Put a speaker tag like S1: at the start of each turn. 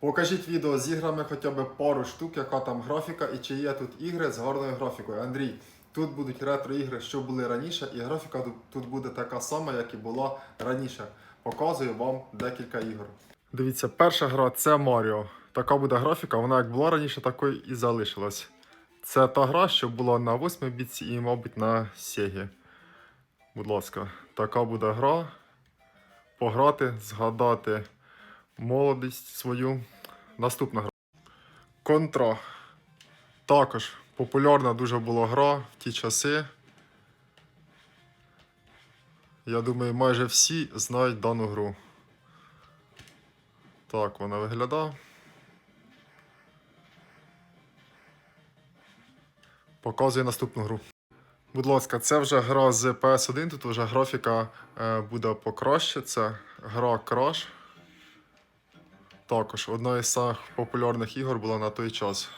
S1: Покажіть відео з іграми хоча б пару штук, яка там графіка і чи є тут ігри з гарною графікою. Андрій, тут будуть ретро-ігри, що були раніше, і графіка тут, буде така сама, як і була раніше. Показую вам декілька ігор. Дивіться, перша гра це Маріо. Така буде графіка, вона як була раніше, такою і залишилась. Це та гра, що була на 8 біці і, мабуть, на Сегі. Будь ласка, така буде гра. Пограти, згадати молодість свою. Наступна гра. Контра. Також популярна дуже була гра в ті часи. Я думаю, майже всі знають дану гру. Так вона виглядає. Показує наступну гру. Будь ласка, це вже гра з PS1, тут вже графіка е, буде покраще. Гра Crash. Також одна із самих популярних ігор була на той час.